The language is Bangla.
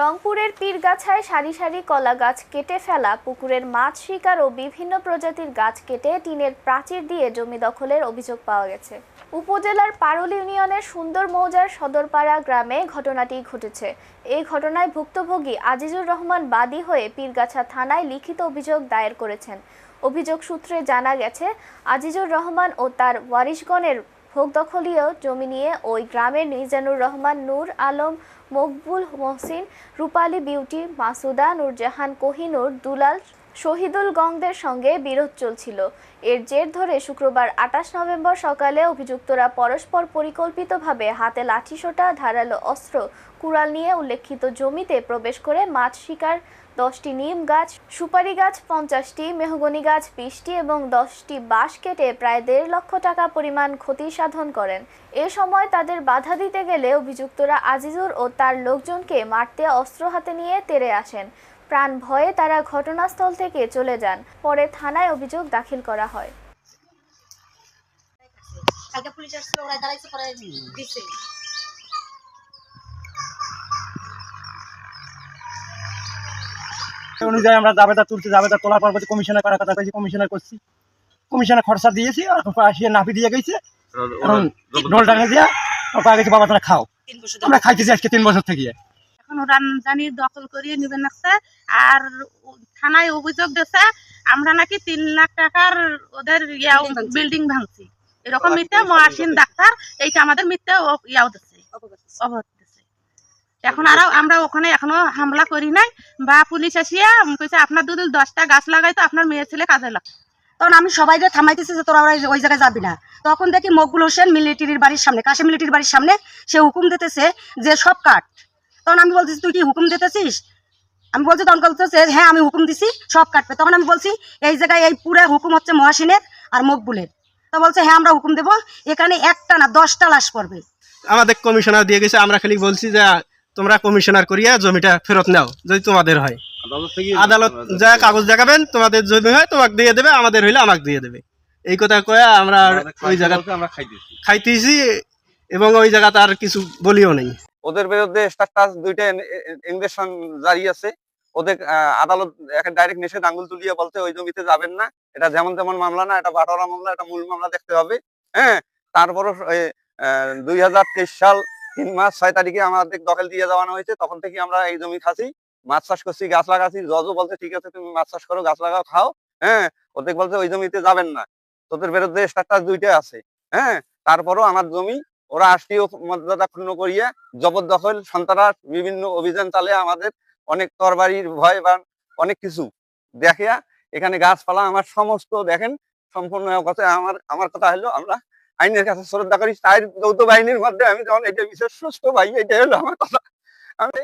রংপুরের পীরগাছায় সারি সারি কলা গাছ কেটে ফেলা, পুকুরের মাছ শিকার ও বিভিন্ন প্রজাতির গাছ কেটে টিনের প্রাচীর দিয়ে জমি দখলের অভিযোগ পাওয়া গেছে। উপজেলার পারুল ইউনিয়নের সুন্দর মৌজার সদরপাড়া গ্রামে ঘটনাটি ঘটেছে। এই ঘটনায় ভুক্তভোগী আজিজুর রহমান বাদী হয়ে পীরগাছা থানায় লিখিত অভিযোগ দায়ের করেছেন। অভিযোগ সূত্রে জানা গেছে, আজিজুর রহমান ও তার ওয়ারিশগণের ভোগ দখলীয় জমি নিয়ে ওই গ্রামের নিজানুর রহমান, নূর আলম, মকবুল মহসিন, রূপালী বিউটি, মাসুদা, নূরজাহান কোহিনুর, দুলাল শহীদুল গংদের সঙ্গে বিরোধ চলছিল। এর জের ধরে শুক্রবার আঠাশ নভেম্বর সকালে অভিযুক্তরা পরস্পর পরিকল্পিতভাবে হাতে লাঠিসোঁটা, ধারালো অস্ত্র, কুড়াল নিয়ে উল্লেখিত জমিতে প্রবেশ করে মাছ শিকার, দশটি নিম গাছ, সুপারি গাছ পঞ্চাশটি, মেহগনি গাছ বিশটি এবং দশটি বাঁশ কেটে প্রায় দেড় লক্ষ টাকা পরিমাণ ক্ষতি সাধন করেন। এ সময় তাদের বাধা দিতে গেলে অভিযুক্তরা আজিজুর ও তার লোকজনকে মারতে অস্ত্র হাতে নিয়ে তেড়ে আসেন। প্রাণ ভয়ে তারা ঘটনাস্থল থেকে চলে যান পরে থানায় অভিযোগ দাখিল করা হয় কালকে পুলিশ আসছিল ওরা দাঁড়াইছে পরে দিছে অনুযায়ী আমরা জাবেদা তুলছি জাবেদা তোলার পর বলছি কমিশনার করার কথা বলছি কমিশনার করছি কমিশনার খরচা দিয়েছি আর আসিয়ে নাপি দিয়ে গেছে এখন ডোল টাকা দিয়ে গেছে বাবা তারা খাও তিন বছর আমরা খাইতেছি আজকে তিন বছর থেকে রানজানি দখল করিয়ে নিবে নাকছে আর থানায় অভিযোগ দিয়েছে আমরা নাকি তিন লাখ টাকার ওদের বিল্ডিং ভাঙছি। এরকম মিথ্যে মহাসিন ডাক্তার এইটা আমাদের মিথ্যে ইয়াও দিচ্ছে এখন আরও আমরা ওখানে এখনও হামলা করি নাই। বা পুলিশ আসিয়া কইছে আপনার দুধ দশটা গাছ লাগাই তো আপনার মেয়ে ছেলে কাজে লাগ তখন আমি সবাইকে থামাইতেছি যে তোরা ওই জায়গায় যাবি না। তখন দেখি মকবুল হোসেন মিলিটারির বাড়ির সামনে কাশি মিলিটারির বাড়ির সামনে সে হুকুম দিতেছে যে সব কাট। তখন আমি বলছি তুই কি হুকুম দিতেছিস? আমি বলছি তখন বলতেছে হ্যাঁ আমি হুকুম দিছি সব কাটবে। তখন আমি বলছি এই জায়গায় এই পুরো হুকুম হচ্ছে মহাসিনের আর মকবুলের। তো বলছে হ্যাঁ আমরা হুকুম দেবো এখানে একটা না দশটা লাশ পড়বে। আমাদের কমিশনার দিয়ে গেছে আমরা খালি বলছি যে তোমরা কমিশনার করিয়া জমিটা ফেরত নাও যদি তোমাদের হয়। আদালত যা কাগজ দেখাবেন তোমাদের জমি হয় তোমাকে দিয়ে দেবে আমাদের হইলে আমাকে দিয়ে দেবে। এই কথা কয়ে আমরা ওই জায়গা আমরা খাইতেছি। খাইতেছি এবং ওই জায়গাতে আর কিছু বলিও নেই। ওদের বিরুদ্ধে স্ট্যাটাস দুইটা ইনভেশন জারি আছে। ওদের আদালত ডাইরেক্ট নিষেধ আঙ্গুল তুলিয়ে বলতে ওই জমিতে যাবেন না। এটা যেমন তেমন মামলা না, এটা বাটোয়ারা মামলা, এটা মূল মামলা দেখতে হবে। হ্যাঁ তারপরও দুই হাজার তেইশ সাল তিন মাস ছয় তারিখে আমাদের দখল দিয়ে যাওয়ানো হয়েছে। তখন থেকে আমরা এই জমি খাসি, মাছ চাষ করছি, গাছ লাগাচ্ছি জজও বলছে, ঠিক আছে, তুমি মাছ চাষ করো, গাছ লাগাও, খাও। হ্যাঁ ওদের বলছে, ওই জমিতে যাবেন না। তোদের বিরুদ্ধে স্ট্যাটাস দুইটা আছে। হ্যাঁ তারপরও আমার জমি ওরা রাষ্ট্রীয় মর্যাদা ক্ষুণ্ণ করিয়ে জবরদখল সন্ত্রাস, বিভিন্ন অভিযান চালে আমাদের অনেক তরবারির ভয় বা অনেক কিছু দেখিয়া এখানে গাছপালা আমার সমস্ত দেখেন, সম্পূর্ণ কথা আমার আমার কথা হলো আমরা আইনের কাছে শ্রদ্ধা করি। তাই যৌথ বাহিনীর মধ্যে আমি যখন এটা বিশেষ সুস্থ ভাই এটা হলো আমার কথা। আমি